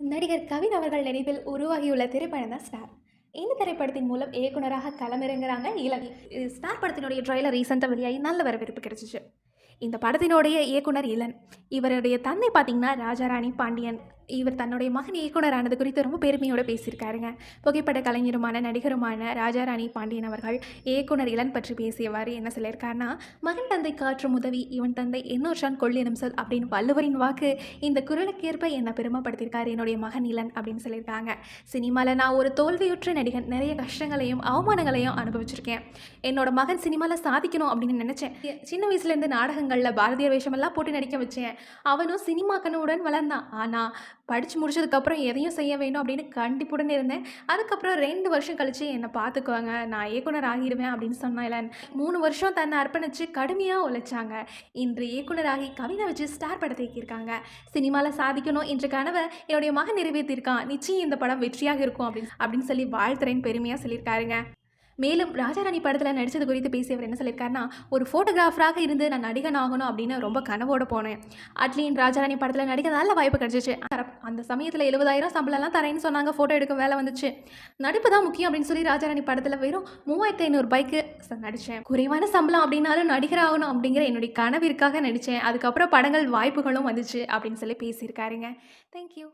நடிகர் கவின் அவர்கள் நினைவில் உருவாகியுள்ள திரைப்படம் தான் ஸ்டார் இந்த திரைப்படத்தின் மூலம் இயக்குனராக களமிறங்குறாங்க இளவி ஸ்டார் படத்தினுடைய ட்ரெய்லர் ரீசெண்டாக வெளியாகி நல்ல வரவேற்பு கிடைச்சிச்சு. இந்த படத்தினுடைய இயக்குனர் இளன். இவருடைய தந்தை பார்த்தீங்கன்னா ராஜாராணி பாண்டியன். இவர் தன்னுடைய மகன் இயக்குனரானது குறித்து ரொம்ப பெருமையோடு பேசியிருக்காருங்க. புகைப்பட கலைஞருமான நடிகருமான ராஜாராணி பாண்டியன் அவர்கள் இயக்குனர் இளன் பற்றி பேசியவாறு என்ன சொல்லியிருக்காருன்னா மகன் தந்தை காற்றும் உதவி இவன் தந்தை இன்னொருஷான் கொள்ளினம் சொல் அப்படின்னு வள்ளுவரின் வாக்கு இந்த குரலுக்கேற்ப என்னை பெருமைப்படுத்தியிருக்காரு என்னுடைய மகன் இளன் அப்படின்னு சொல்லியிருக்காங்க. சினிமாவில் நான் ஒரு தோல்வியுற்ற நடிகன். நிறைய கஷ்டங்களையும் அவமானங்களையும் அனுபவிச்சிருக்கேன். என்னோட மகன் சினிமாவில் சாதிக்கணும் அப்படின்னு நினச்சேன். சின்ன வயசுலேருந்து நாடகங்கள் நாடகங்களில் பாரதியார் வேஷமெல்லாம் போட்டு நடிக்க வச்சேன். அவனும் சினிமா கனவுடன் வளர்ந்தான். ஆனால் படித்து முடிச்சதுக்கப்புறம் எதையும் செய்ய வேணும் அப்படின்னு கண்டிப்புடன் இருந்தேன். அதுக்கப்புறம் ரெண்டு வருஷம் கழித்து என்னை பார்த்துக்குவாங்க. நான் இயக்குனர் ஆகிடுவேன் அப்படின்னு சொன்னேன் இளன். மூணு வருஷம் தன்னை அர்ப்பணித்து கடுமையாக உழைச்சாங்க. இன்று இயக்குனராகி கவிதை வச்சு ஸ்டார் படத்தை இயக்கியிருக்காங்க. சினிமாவில் சாதிக்கணும் என்ற கனவை என்னுடைய மகன் நிறைவேற்றியிருக்கான். நிச்சயம் இந்த படம் வெற்றியாக இருக்கும் அப்படின்னு அப்படின்னு சொல்லி வாழ்த்துறேன்னு பெருமையாக சொல்லியிருக்காருங்க. மேலும் ராஜாராணி படத்தில் நடித்தது குறித்து பேசியவர் என்ன சொல்லியிருக்காருன்னா ஒரு ஃபோட்டோகிராஃபராக இருந்து நான் நடிகன் ஆகணும் அப்படின்னு ரொம்ப கனவோடு போனேன். அட்லீன் ராஜாராணி படத்தில் நடிக்க நல்ல வாய்ப்பு கிடச்சிச்சு. அந்த சமயத்தில் எழுபதாயிரம் சம்பளம்லாம் தரேன்னு சொன்னாங்க ஃபோட்டோ எடுக்க வேலை வந்துச்சு. நடிப்பு தான் முக்கியம் அப்படின்னு சொல்லி ராஜாராணி படத்தில் வெறும் மூவாயிரத்தி ஐநூறு பைக்கு நடித்தேன் குறைவான சம்பளம் அப்படின்னாலும் நடிகர் ஆகணும் அப்படிங்கிற என்னுடைய கனவிற்காக நடித்தேன் அதுக்கப்புறம் படங்கள் வாய்ப்புகளும் வந்துச்சு அப்படின்னு சொல்லி பேசியிருக்காருங்க. தேங்க்யூ